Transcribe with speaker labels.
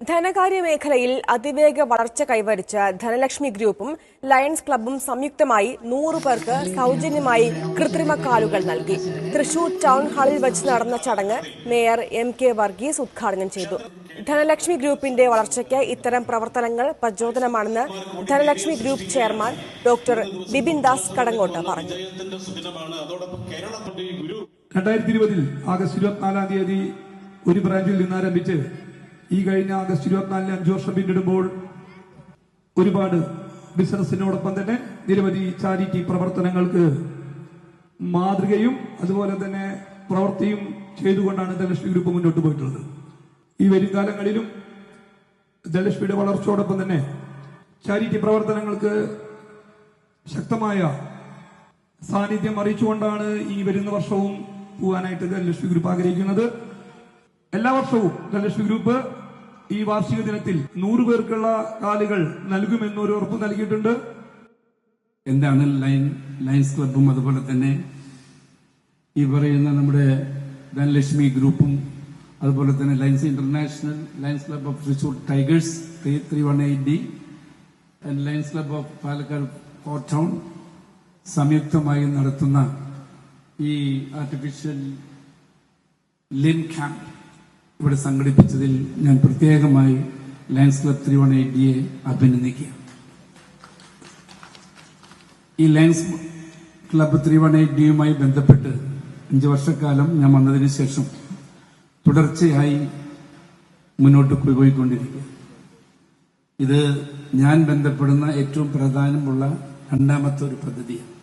Speaker 1: ധനകാര്യ മേഖലയിൽ അതിവേഗ വളർച്ച കൈവരിച്ച ധനലക്ഷ്മി ഗ്രൂപ്പും ലയൺസ് ക്ലബും സംയുക്തമായി നൂറു പേർക്ക് സൗജന്യമായി കൃത്രിമ കാലുകൾ നൽകി. തൃശൂർ ടൗൺ ഹാളിൽ വെച്ച് നടന്ന ചടങ്ങ് മേയർ എം കെ വർഗീസ് ഉദ്ഘാടനം ചെയ്തു. ധനലക്ഷ്മി ഗ്രൂപ്പിന്റെ വളർച്ചയ്ക്ക് ഇത്തരം പ്രവർത്തനങ്ങൾ പ്രചോദനമാണെന്ന് Dhanalakshmi group chairman doctor Bipin Das Kadangot പറഞ്ഞു.
Speaker 2: രണ്ടായിരത്തി ഇരുപതിൽ ആഗസ്റ്റ് ഇരുപത്തിനാലാം തീയതി ഒരു ബ്രാഞ്ചിൽ നിന്ന് ആരംഭിച്ച് ഈ കഴിഞ്ഞ ആഗസ്റ്റ് ഇരുപത്തിനാലിന് അഞ്ചു വർഷം പിന്നിടുമ്പോൾ ഒരുപാട് ബിസിനസ്സിനോടൊപ്പം തന്നെ നിരവധി ചാരിറ്റി പ്രവർത്തനങ്ങൾക്ക് മാതൃകയും അതുപോലെ തന്നെ പ്രവൃത്തിയും ചെയ്തുകൊണ്ടാണ് ധനലക്ഷ്മി ഗ്രൂപ്പ് മുന്നോട്ട് പോയിട്ടുള്ളത്. ഈ വരും കാലങ്ങളിലും ധനലക്ഷ്മിയുടെ വളർച്ചയോടൊപ്പം തന്നെ ചാരിറ്റി പ്രവർത്തനങ്ങൾക്ക് ശക്തമായ സാന്നിധ്യം അറിയിച്ചുകൊണ്ടാണ് ഈ വരുന്ന വർഷവും പോകാനായിട്ട് ധനലക്ഷ്മി ഗ്രൂപ്പ് ആഗ്രഹിക്കുന്നത്. എല്ലാ വർഷവും ധനലക്ഷ്മി ഗ്രൂപ്പ് ഈ വാർഷിക ദിനത്തിൽ നൂറ് പേർക്കുള്ള കാലുകൾ നൽകുമെന്ന് ഒരു ഉറപ്പ് നൽകിയിട്ടുണ്ട്.
Speaker 3: എന്താണ് ലൈൻ ലയൻസ് ക്ലബും അതുപോലെ തന്നെ ഈ പറയുന്ന നമ്മുടെ ധനലക്ഷ്മി ഗ്രൂപ്പും അതുപോലെ തന്നെ Lions International Lions Club of Thrissur Tigers three three one eight D and Lions Club of Palakkad Fort Town സംയുക്തമായി നടത്തുന്ന ഈ ആർട്ടിഫിഷ്യൽ ലിം ക്യാമ്പ് ഇവിടെ സംഘടിപ്പിച്ചതിൽ ഞാൻ പ്രത്യേകമായി Lions Club three one eight ഡിയെ അഭിനന്ദിക്കുക. ഈ Lions Club three one eight ഡിയുമായി ബന്ധപ്പെട്ട് അഞ്ച് വർഷക്കാലം ഞാൻ വന്നതിന് ശേഷം തുടർച്ചയായി മുന്നോട്ട് പോയിക്കൊണ്ടിരിക്കുക. ഇത് ഞാൻ ബന്ധപ്പെടുന്ന ഏറ്റവും പ്രധാനമുള്ള രണ്ടാമത്തെ ഒരു പദ്ധതിയാണ്.